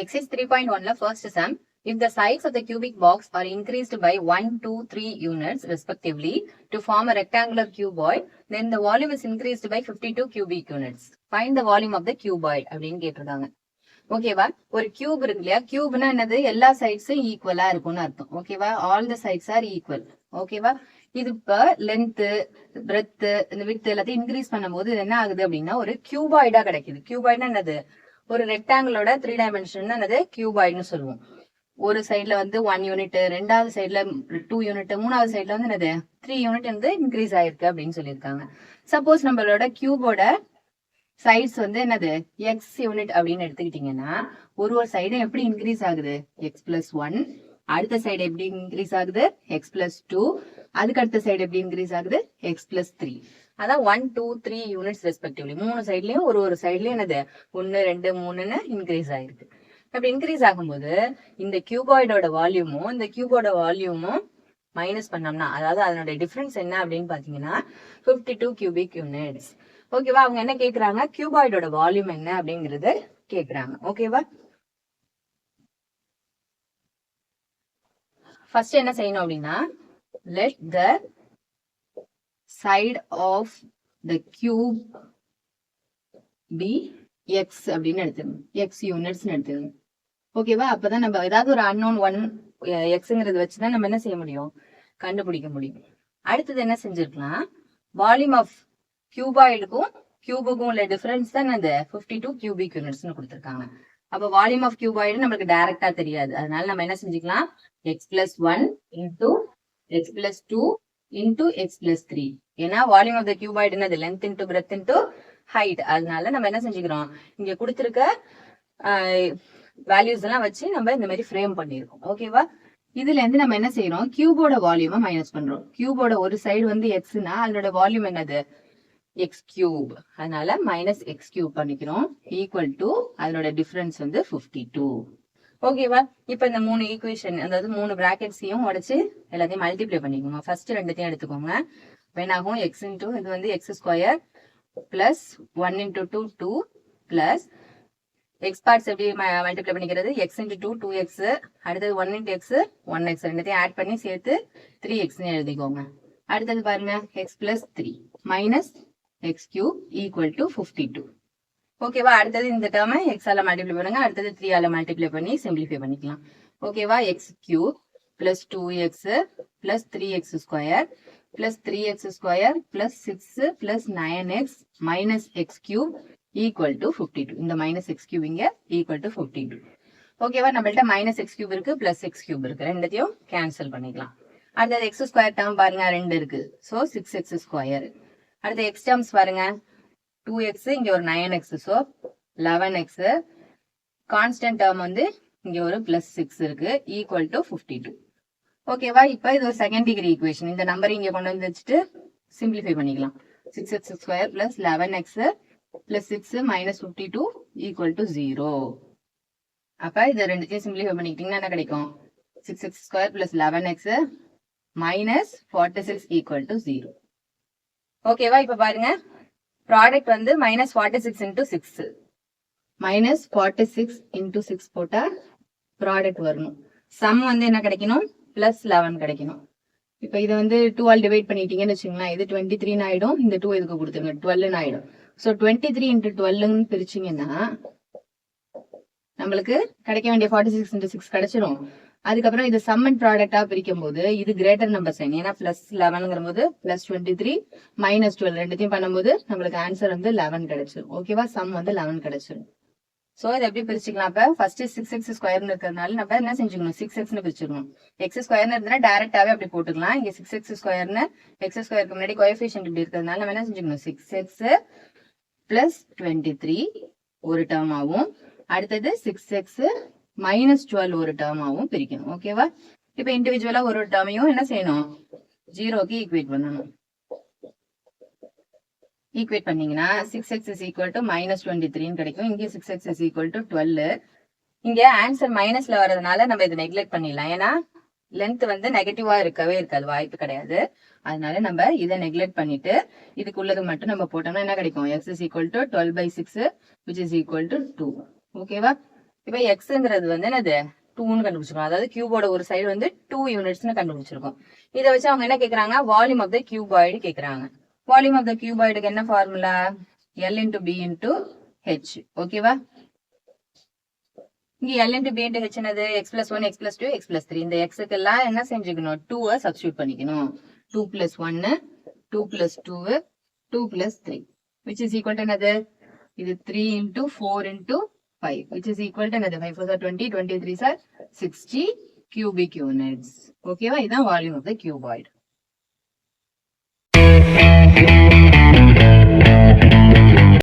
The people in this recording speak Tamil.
Exercise 3.1 first sum. If the sides of the cubic box are increased by 1, 2, 3 units respectively to form a rectangular cuboid, then the volume is increased by 52 cubic units. Find the volume of the cuboid அப்படின்னு கேட்டிருக்காங்க ஓகேவா ஒரு கியூப் இருக்கு இல்லையா கியூப்னா என்னது எல்லா சைட்ஸும் ஈக்குவலா இருக்கும்னு அர்த்தம் ஓகேவா all the sides are equal ஓகேவா இது இப்ப லென்த் பிரெத்து இந்த வித் எல்லாத்தையும் இன்க்ரீஸ் பண்ணும்போது இது என்ன ஆகுது அப்படின்னா ஒரு கியூபாய்டா கிடைக்குது கியூபாய்டா என்னது ஒரு ரெக்டாங்கிளோட த்ரீ டைமென்ஷன் என்னது? கியூபாய்டுன்னு சொல்லுவோம். ஒரு சைடில் வந்து ஒன் யூனிட் ரெண்டாவது சைடில் டூ யூனிட் மூணாவது சைடுல வந்து என்னது? த்ரீ யூனிட் வந்து இன்க்ரீஸ் ஆயிருக்கு அப்படின்னு சொல்லியிருக்காங்க. சப்போஸ் நம்மளோட கியூபோட சைட்ஸ் வந்து என்னது? எக்ஸ் யூனிட் அப்படின்னு எடுத்துக்கிட்டீங்கன்னா ஒரு ஒரு சைடும் எப்படி இன்க்ரீஸ் ஆகுது? எக்ஸ் பிளஸ் ஒன் அடுத்த சைடு எப்படி இன்க்ரீஸ் ஆகுது? எக்ஸ் பிளஸ் டூ அதுக்கு அடுத்த சைடு எப்படி இன்க்ரீஸ் ஆகுது? எக்ஸ் பிளஸ் த்ரீ அதான் one two three units respectively மூணு சைட்லயும் ஒரு ஒரு சைட்லயும் என்னது? ஒன்னு ரெண்டு மூணுன்னு இன்க்ரீஸ் ஆயிருக்கு. அப்படி இன்க்ரீஸ் ஆகும்போது இந்த கியூபாய்டோட வால்யூமும் இந்த கியூபோட வால்யூமும் மைனஸ் பண்ணோம்னா அதாவது அதனுடைய டிஃபரன்ஸ் என்ன அப்படின்னு பாத்தீங்கன்னா பிப்டி டூ கியூபிக் யூனிட்ஸ் ஓகேவா அவங்க என்ன கேக்குறாங்க? கியூபாய்டோட வால்யூம் என்ன அப்படிங்கறது கேக்குறாங்க. ஓகேவா ஃபர்ஸ்ட் என்ன செய்யணும் அப்படின்னா let the side of the cube be x அப்படின்னு எடுத்துருங்க எக்ஸ் யூனிட்ஸ்னு எடுத்துருங்க ஓகேவா அப்பதான் நம்ம ஏதாவது ஒரு அன்னோன் ஒன் எக்ஸுங்கிறது வச்சுதான் நம்ம என்ன செய்ய முடியும்? கண்டுபிடிக்க முடியும். அடுத்தது என்ன செஞ்சிருக்கலாம்? வால்யூம் ஆஃப் கியூபாய்டுக்கும் கியூபுக்கும் உள்ள டிஃபரன்ஸ் தான் அந்த ஃபிஃப்டி டூ கியூபிக் யூனிட்ஸ்னு கொடுத்துருக்காங்க. அப்ப வால்யூம் ஆஃப் கியூபாய்டு நம்மளுக்கு டைரக்டா தெரியாது. அதனால நம்ம என்ன செஞ்சுக்கலாம்? X plus one into x plus two into x plus three ஏன்னா வால்யூம் ஆஃப் த கியூபாய்டு என்னது length into breadth into height அதனால நம்ம என்ன செஞ்சுக்கிறோம்? இங்க கொடுத்துருக்க வேல்யூஸ் எல்லாம் வச்சு நம்ம இந்த மாதிரி ஃப்ரேம் பண்ணிருக்கோம் ஓகேவா இதுல இருந்து நம்ம என்ன செய்யறோம் கியூபோட வால்யூமை மைனஸ் பண்றோம். கியூபோட ஒரு சைடு வந்து எக்ஸ்னா அதோட வால்யூம் என்னது? எக்ஸ் கியூப் அதனால மைனஸ் எக்ஸ் கியூப் பண்ணிக்கிறோம். ஈக்குவல் டு அதனோட டிஃபரன்ஸ் வந்து ஃபிஃப்டி டூ ஓகேவா இப்போ இந்த மூணு ஈக்குவேஷன் அதாவது மூணு பிராக்கெட்ஸையும் உடைச்சு எல்லாத்தையும் மல்டிப்ளை பண்ணிக்கோங்க. ஃபர்ஸ்ட் ரெண்டுத்தையும் எடுத்துக்கோங்க. வேணாகும் எக்ஸ் இன்டூ இது வந்து x square plus one into two two plus x parts எப்படி மல்டிப்ளை பண்ணிக்கிறது? X into two two x அடுத்தது one into x one x ரெண்டுத்தையும் ஆட் பண்ணி சேர்த்து த்ரீ எக்ஸ்னு எழுதிக்கோங்க. அடுத்தது பாருங்க x plus three minus x cube equal to fifty two ஓகேவா அடுத்தது இந்த டேர்மை எக்ஸ் ஆல மல்டிப்ளை பண்ணுங்க. அடுத்தது த்ரீ ஆல மல்டிப்ளை பண்ணி சிம்பிளிஃபை பண்ணிக்கலாம். ஓகேவா x cube plus two x plus three x square plus three x square plus six plus nine x minus x cube equal to fifty two இந்த மைனஸ் எக்ஸ் கியூப் இங்க ஈக்குவல் டு ஃபிஃப்டி டூ ஓகேவா நம்மள்ட்ட மைனஸ் எக்ஸ் கியூப் இருக்கு பிளஸ் எக்ஸ் கியூப் இருக்கு. ரெண்டுத்தையும் கேன்சல் பண்ணிக்கலாம். அடுத்தது எக்ஸ் ஸ்கொயர் டேர்ம் பாருங்க ரெண்டு இருக்கு. ஸோ சிக்ஸ் எக்ஸ் ஸ்கொயர் அடுத்து எக்ஸ் டேர்ம்ஸ் பாருங்க. டூ எக்ஸ் இங்க ஒரு nine x so eleven x constant term வந்து இங்க ஒரு பிளஸ் சிக்ஸ் இருக்கு ஈக்குவல் டு ஃபிஃப்டி டூ ஓகேவா இப்போ இது ஒரு செகண்ட் டிகிரி ஈக்குவேஷன் இந்த நம்பர் இங்க கொண்டு வந்து வச்சுட்டு சிம்பிளிஃபை பண்ணிக்கலாம். Six x square plus eleven x plus six minus fifty two equal to zero அப்ப இதை ரெண்டுத்தையும் சிம்பிளிஃபை பண்ணிக்கிட்டீங்கன்னா என்ன கிடைக்கும்? Six x square plus eleven x minus forty six equal to zero ஓகேவா? இப்ப பாருங்க. ப்ராடக்ட் வந்து minus forty six into six minus forty six into six போட்டா ப்ராடக்ட் வரணும். சம் வந்து என்ன கிடைக்கணும்? பிளஸ் லெவன் கிடைக்கணும். இப்ப இதை வந்து டூ ஆல் டிவைட் பண்ணிட்டீங்கன்னு வச்சுங்களேன் இது டுவெண்ட்டி த்ரீன்னு ஆயிடும். இந்த டூ இதுக்கு கொடுத்துருங்க. டுவெல்னு ஆயிடும். ஸோ டுவெண்ட்டி த்ரீ இன்டூ டுவெல்னு பிரிச்சிங்கன்னா நம்மளுக்கு கிடைக்க வேண்டிய ஃபார்ட்டி சிக்ஸ் இன்டூ சிக்ஸ் கிடைச்சிரும். அதுக்கப்புறம் இது சம் அண்ட் ப்ராடக்டா பிரிக்கும் போது இது கிரேட்டர் நம்பர் சைன் ஏன்னா பிளஸ் லெவனுங்கிற போது plus twenty three minus twelve ரெண்டுத்தையும் பண்ணும்போது நம்மளுக்கு ஆன்சர் வந்து லெவன் கிடைச்சிரும். ஓகேவா சம் வந்து லெவன் கிடைச்சிரும். சோ இதை எப்படி பிரிச்சுக்கலாம்? இப்போ ஃபர்ஸ்ட் சிக்ஸ் எக்ஸ் ஸ்கொயர்னு இருக்கிறதுனால நம்ம என்ன செஞ்சுக்கணும்? சிக்ஸ் எக்ஸ்னு பிரிச்சுக்கணும் எக்ஸ் ஸ்கொயர்னு இருந்தா டேரக்டாவே அப்படி போட்டுக்கலாம். இங்க சிக்ஸ் எக்ஸ் ஸ்கொயர்னு எக்ஸ் ஸ்கொயருக்கு முன்னாடி கோஎஃபிஷியன்ட் இப்படி இருக்கிறதுனால நம்ம என்ன செஞ்சுக்கணும்? Six x plus twenty three ஒரு டேர்ம் ஆகும் அடுத்தது சிக்ஸ் எக்ஸ் மைனஸ் டுவெல் ஒரு டேர்மாவும் பிரிக்கணும். ஓகேவா இப்ப இண்டிவிஜுவலா ஒரு டேர்மையும் என்ன செய்யணும்? ஜீரோக்கு ஈக்குவேட் பண்ணணும். ஈக்குவேட் பண்ணீங்கன்னா six x is equal to minus twenty த்ரீன்னு கிடைக்கும். இங்கே six x is equal to twelve இங்க ஆன்சர் மைனஸ்ல வரதுனால நம்ம இதை நெக்லெக்ட் பண்ணிடலாம். ஏன்னா லென்த் வந்து நெகட்டிவா இருக்கவே இருக்காது. வாய்ப்பு கிடையாது. அதனால நம்ம இதை நெக்லெக்ட் பண்ணிட்டு இதுக்குள்ளது மட்டும் நம்ம போட்டோம்னா என்ன கிடைக்கும்? X is equal to twelve by six which is equal to two ஓகேவா இப்ப எக்ஸ்ங்கிறது வந்து என்னது? டூன்னு கண்டுபிடிச்சிருக்கோம். அதாவது கியூபோட ஒரு சைடு வந்து டூ யூனிட்ஸ்னு கண்டுபிடிச்சிருக்கோம். இதை வச்சு அவங்க என்ன கேட்கறாங்க வால்யூம் ஆஃப் த கியூபாய்டு கேட்கறாங்க வால்யூம் ஆஃப் த கியூபாய்டுக்கு என்ன formula L into B into H ஓகேவா இங்க L into B into H என்னது? X plus one X plus two X plus three இந்த எக்ஸுக்கு எல்லாம் என்ன செஞ்சுக்கணும்? டூவை சப்ஸ்டியூட் பண்ணிக்கணும். டூ பிளஸ் ஒன்னு two plus two two plus three which is equal என்னது? இது three into four into five which is equal to என்னது five four sir twenty twenty three sir sixty cubic units ஓகேவா இதுதான் வால்யூம் ஆஃப் த கியூபாய்டு